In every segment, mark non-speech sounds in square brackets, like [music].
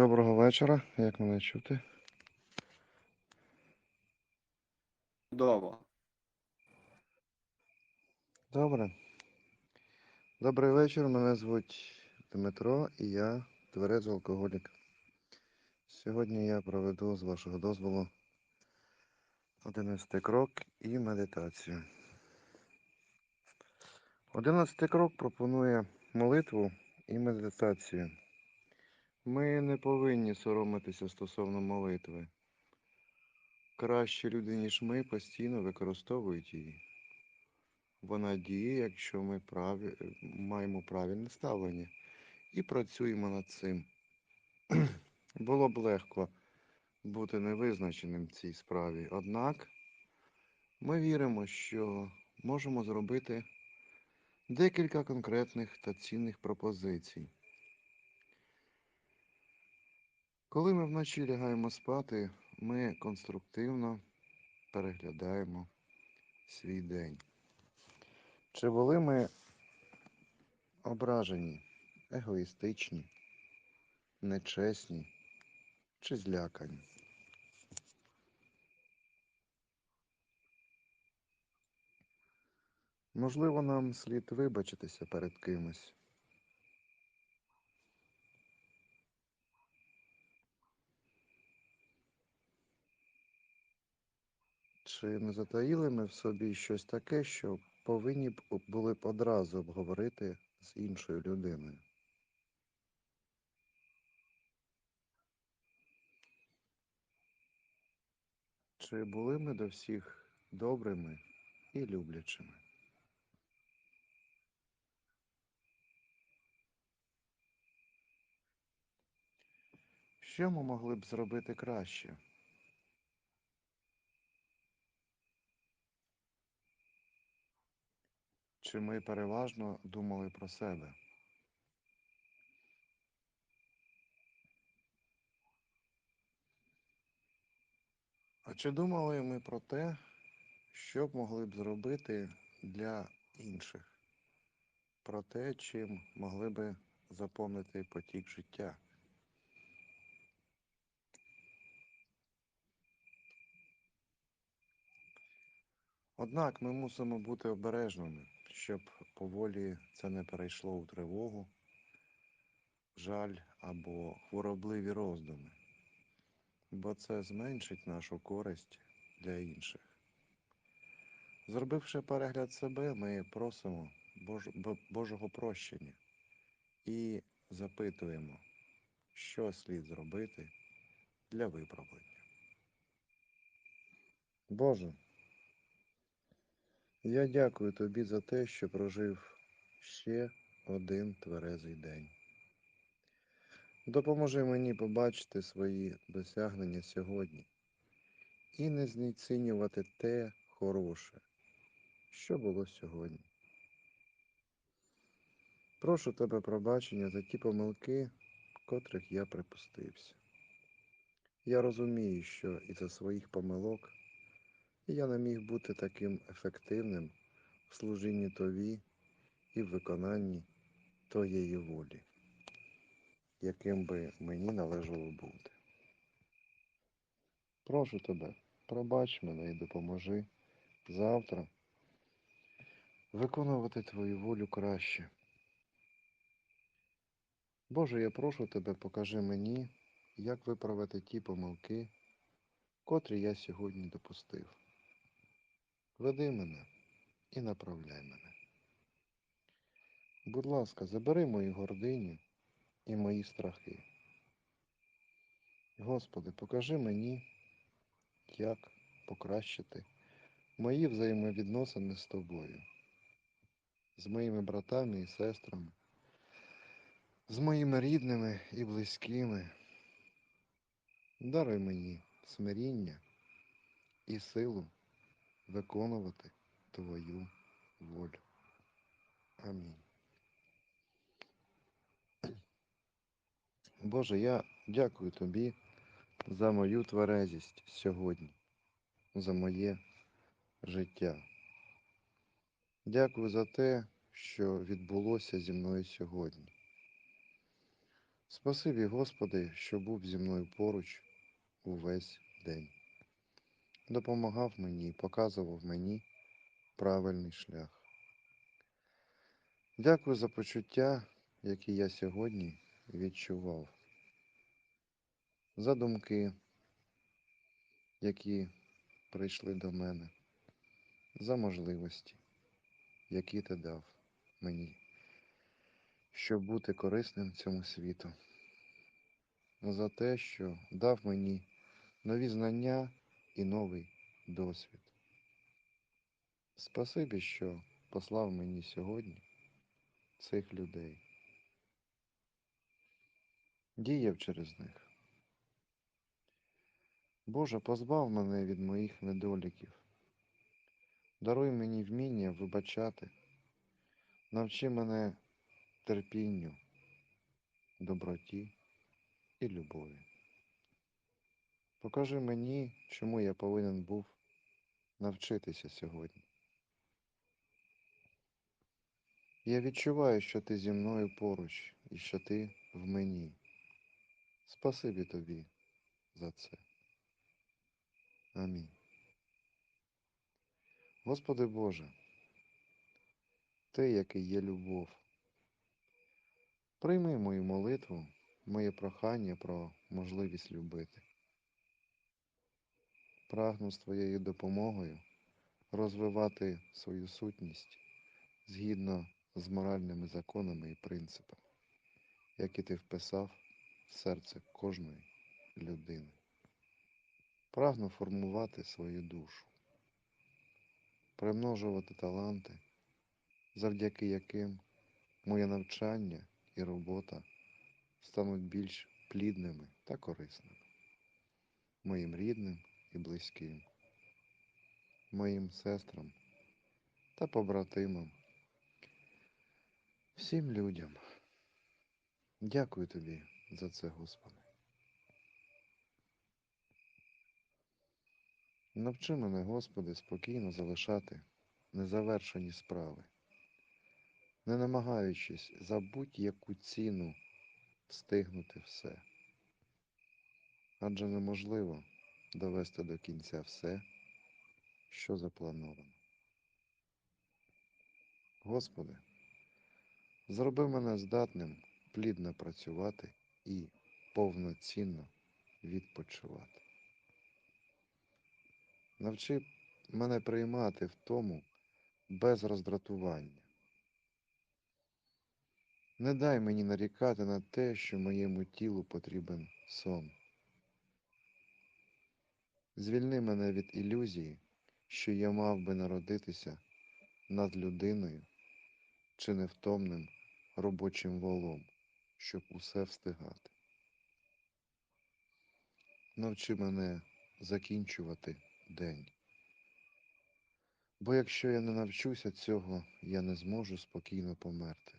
Доброго вечора, як мене чути? Чудово. Добре. Добрий вечір, мене звуть Дмитро і я тверезий алкоголік. Сьогодні я проведу з вашого дозволу 11 крок і медитацію. 11 крок пропонує молитву і медитацію. Ми не повинні соромитися стосовно молитви. Кращі люди, ніж ми, постійно використовують її. Вона діє, якщо ми праві... маємо правильне ставлення і працюємо над цим. [clears throat] Було б легко бути невизначеним в цій справі. Однак ми віримо, що можемо зробити декілька конкретних та цінних пропозицій. Коли ми вночі лягаємо спати, ми конструктивно переглядаємо свій день. Чи були ми ображені, егоїстичні, нечесні чи злякані? Можливо, нам слід вибачитися перед кимось. Чи не затаїли ми в собі щось таке, що повинні б були б одразу обговорити з іншою людиною? Чи були ми до всіх добрими і люблячими? Що ми могли б зробити краще? Чи ми переважно думали про себе? А чи думали ми про те, що б могли б зробити для інших? Про те, чим могли би заповнити потік життя? Однак ми мусимо бути обережними, щоб поволі це не перейшло у тривогу, жаль або хворобливі роздуми, бо це зменшить нашу користь для інших. Зробивши перегляд себе, ми просимо Бож... Божого прощення і запитуємо, що слід зробити для виправлення. Боже, я дякую тобі за те, що прожив ще один тверезий день. Допоможи мені побачити свої досягнення сьогодні і не знецінювати те хороше, що було сьогодні. Прошу тебе пробачення за ті помилки, котрих я припустився. Я розумію, що із-за своїх помилок я не міг бути таким ефективним в служінні тобі і в виконанні твоєї волі, яким би мені належало бути. Прошу тебе, пробач мене і допоможи завтра виконувати твою волю краще. Боже, я прошу тебе, покажи мені, як виправити ті помилки, котрі я сьогодні допустив. Веди мене і направляй мене. Будь ласка, забери мою гординю і мої страхи. Господи, покажи мені, як покращити мої взаємовідносини з тобою, з моїми братами і сестрами, з моїми рідними і близькими. Даруй мені смиріння і силу виконувати Твою волю. Амінь. Боже, я дякую Тобі за мою тверезість сьогодні, за моє життя. Дякую за те, що відбулося зі мною сьогодні. Спасибі, Господи, що був зі мною поруч увесь день. Допомагав мені і показував мені правильний шлях. Дякую за почуття, які я сьогодні відчував, за думки, які прийшли до мене, за можливості, які ти дав мені, щоб бути корисним цьому світу, за те, що дав мені нові знання і новий досвід. Спасибі, що послав мені сьогодні цих людей. Діяв через них. Боже, позбав мене від моїх недоліків. Даруй мені вміння вибачати, навчи мене терпінню, доброті і любові. Покажи мені, чому я повинен був навчитися сьогодні. Я відчуваю, що ти зі мною поруч і що ти в мені. Спасибі тобі за це. Амінь. Господи Боже, Ти, який є любов, прийми мою молитву, моє прохання про можливість любити. Прагну з Твоєю допомогою розвивати свою сутність згідно з моральними законами і принципами, які ти вписав в серце кожної людини. Прагну формувати свою душу, примножувати таланти, завдяки яким моє навчання і робота стануть більш плідними та корисними моїм рідним і близьким, моїм сестрам та побратимам, всім людям. Дякую тобі за це, Господи. Навчи мене, Господи, спокійно залишати незавершені справи, не намагаючись за будь-яку ціну встигнути все. Адже неможливо довести до кінця все, що заплановано. Господи, зроби мене здатним плідно працювати і повноцінно відпочивати. Навчи мене приймати в тому без роздратування. Не дай мені нарікати на те, що моєму тілу потрібен сон. Звільни мене від ілюзії, що я мав би народитися над людиною чи невтомним робочим волом, щоб усе встигати. Навчи мене закінчувати день. Бо якщо я не навчуся цього, я не зможу спокійно померти,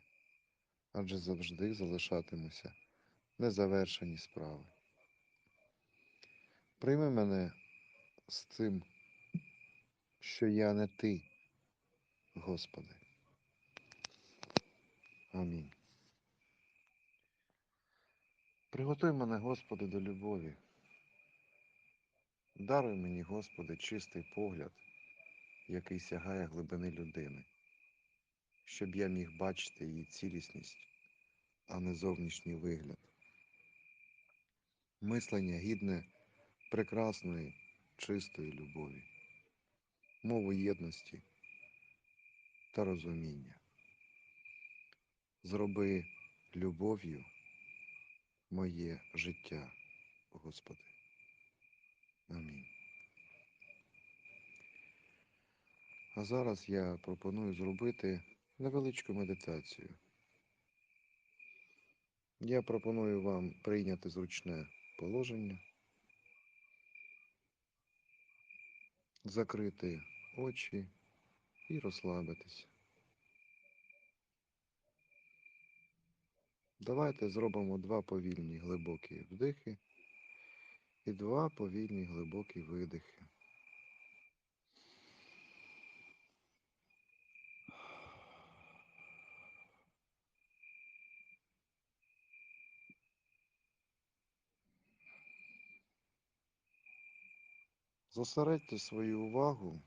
адже завжди залишатимуся незавершені справи. Прийми мене з тим, що я не ти, Господи. Амінь. Приготуй мене, Господи, до любові. Даруй мені, Господи, чистий погляд, який сягає глибини людини, щоб я міг бачити її цілісність, а не зовнішній вигляд. Мислення гідне прекрасної, чистої любові, мову єдності та розуміння. Зроби любов'ю моє життя, Господи. Амінь. А зараз я пропоную зробити невеличку медитацію. Я пропоную вам прийняти зручне положення, закрити очі і розслабитися. Давайте зробимо два повільні глибокі вдихи і два повільні глибокі видихи. Зосередьте свою увагу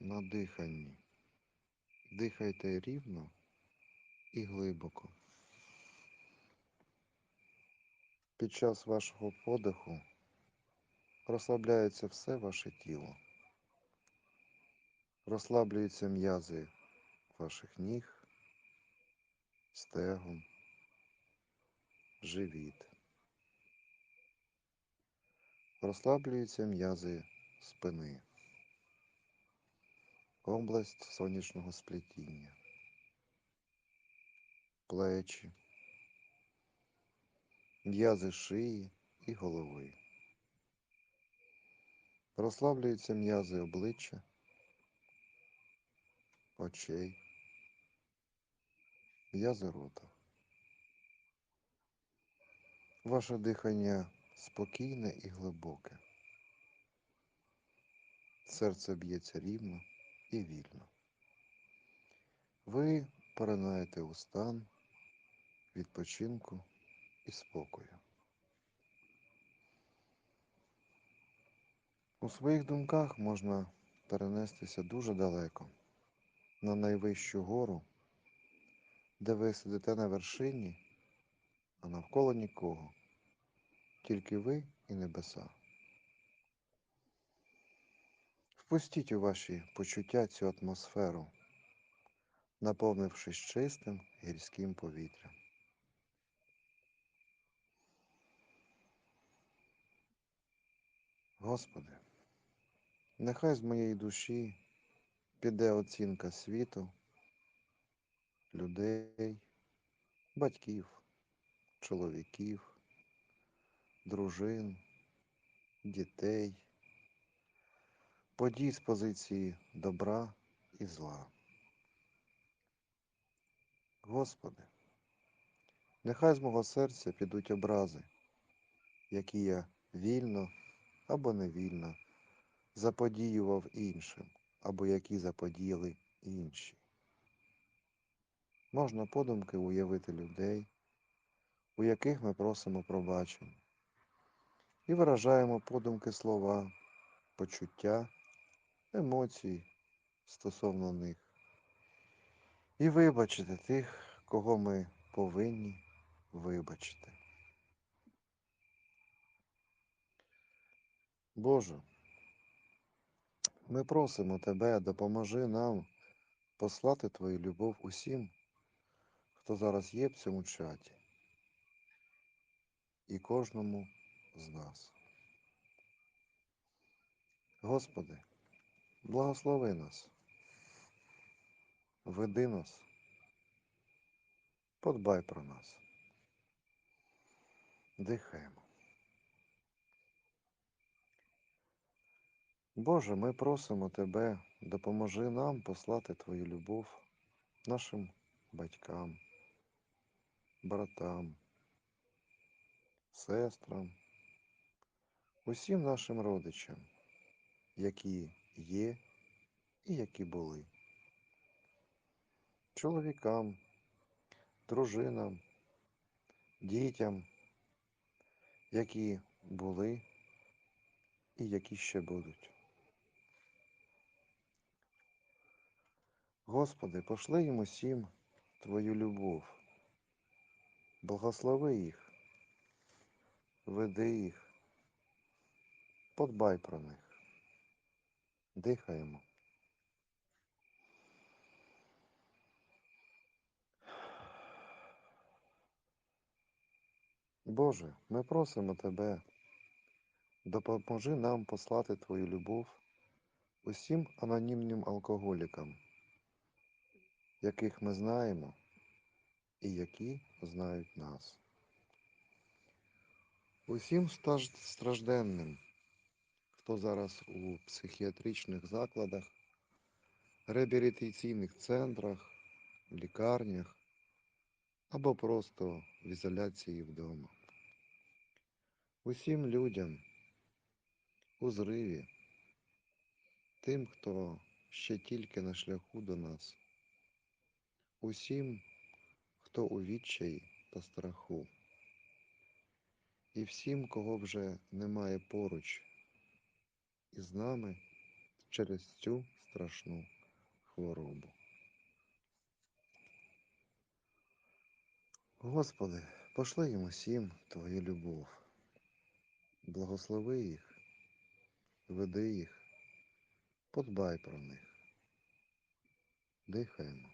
на диханні. Дихайте рівно і глибоко. Під час вашого подиху розслабляється все ваше тіло. Розслаблюються м'язи ваших ніг, стегон, живіт. Розслаблюються м'язи спини, область сонячного сплетіння, плечі, м'язи шиї і голови. Розслаблюються м'язи обличчя, очей, м'язи рота. Ваше дихання спокійне і глибоке. Серце б'ється рівно і вільно. Ви поринаєте у стан відпочинку і спокою. У своїх думках можна перенестися дуже далеко, на найвищу гору, де ви сидите на вершині, а навколо нікого, тільки ви і небеса. Впустіть у ваші почуття цю атмосферу, наповнившись чистим гірським повітрям. Господи, нехай з моєї душі піде оцінка світу, людей, батьків, чоловіків, дружин, дітей, подій з позиції добра і зла. Господи, нехай з мого серця підуть образи, які я вільно або невільно заподіював іншим, або які заподіяли інші. Можна подумки уявити людей, у яких ми просимо пробачення, і виражаємо подумки слова, почуття, емоції стосовно них. І вибачити тих, кого ми повинні вибачити. Боже, ми просимо Тебе, допоможи нам послати Твою любов усім, хто зараз є в цьому чаті, і кожному з нас. Господи, благослови нас, веди нас, подбай про нас. Дихаємо. Боже, ми просимо Тебе, допоможи нам послати Твою любов нашим батькам, братам, сестрам, усім нашим родичам, які є і які були, чоловікам, дружинам, дітям, які були і які ще будуть. Господи, пошли їм усім Твою любов, благослови їх, веди їх, подбай про них. Дихаємо. Боже, ми просимо Тебе, допоможи нам послати Твою любов усім анонімним алкоголікам, яких ми знаємо і які знають нас. Усім стражденним, хто зараз у психіатричних закладах, реабілітаційних центрах, лікарнях або просто в ізоляції вдома. Усім людям у зриві, тим, хто ще тільки на шляху до нас, усім, хто у відчаї та страху, і всім, кого вже немає поруч, із нами через цю страшну хворобу. Господи, пошли їм усім Твою любов. Благослови їх, веди їх, подбай про них. Дихаємо.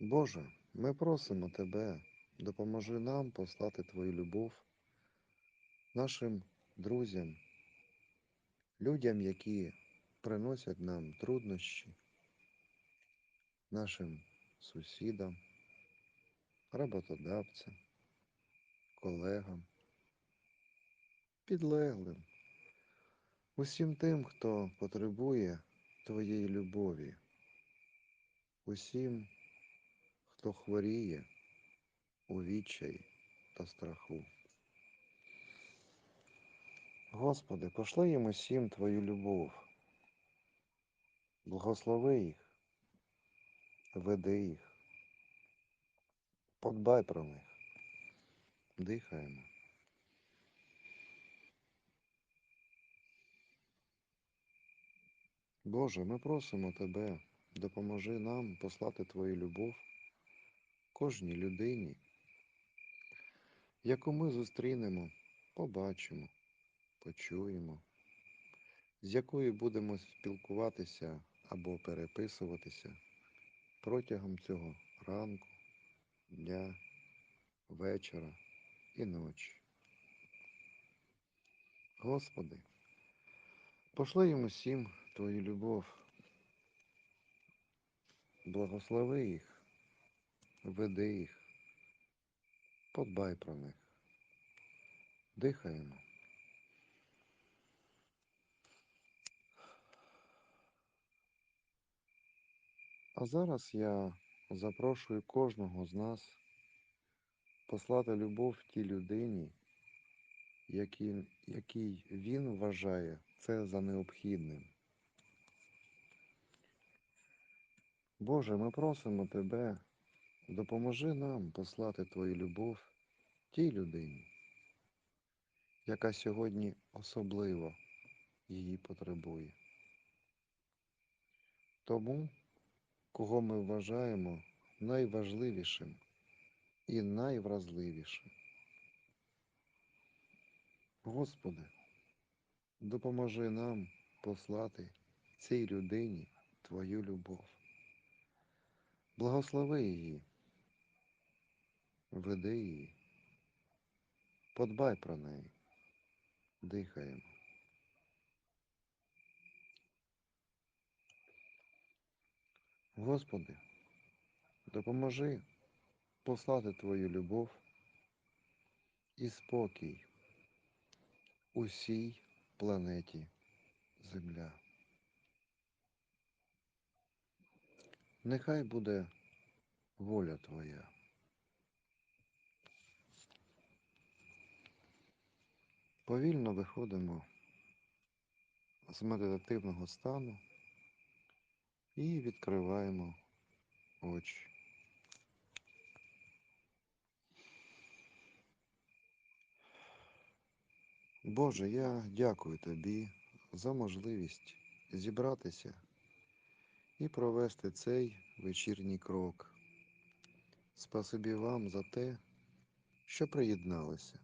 Боже, ми просимо Тебе, допоможи нам послати Твою любов нашим друзям, людям, які приносять нам труднощі, нашим сусідам, роботодавцям, колегам, підлеглим, усім тим, хто потребує Твоєї любові, усім, хто хворіє у відчаї та страху. Господи, пошли їм усім Твою любов. Благослови їх, веди їх, подбай про них. Дихаємо. Боже, ми просимо Тебе, допоможи нам послати Твою любов кожній людині, яку ми зустрінемо, побачимо, почуємо, з якою будемо спілкуватися або переписуватися протягом цього ранку, дня, вечора і ночі. Господи, пошли їм усім Твою любов, благослови їх, веди їх, подбай про них. Дихаємо. А зараз я запрошую кожного з нас послати любов тій людині, який, який він вважає це за необхідним. Боже, ми просимо Тебе, допоможи нам послати Твою любов тій людині, яка сьогодні особливо її потребує. Тому, кого ми вважаємо найважливішим і найвразливішим. Господи, допоможи нам послати цій людині Твою любов. Благослови її, веди її, подбай про неї, дихаємо. Господи, допоможи послати Твою любов і спокій усій планеті Земля. Нехай буде воля Твоя. Повільно виходимо з медитативного стану і відкриваємо очі. Боже, я дякую Тобі за можливість зібратися і провести цей вечірній крок. Спасибі вам за те, що приєдналися.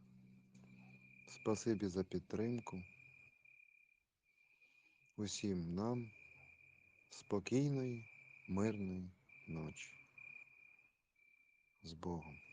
Спасибі за підтримку. Усім нам спокійної, мирної ночі. З Богом.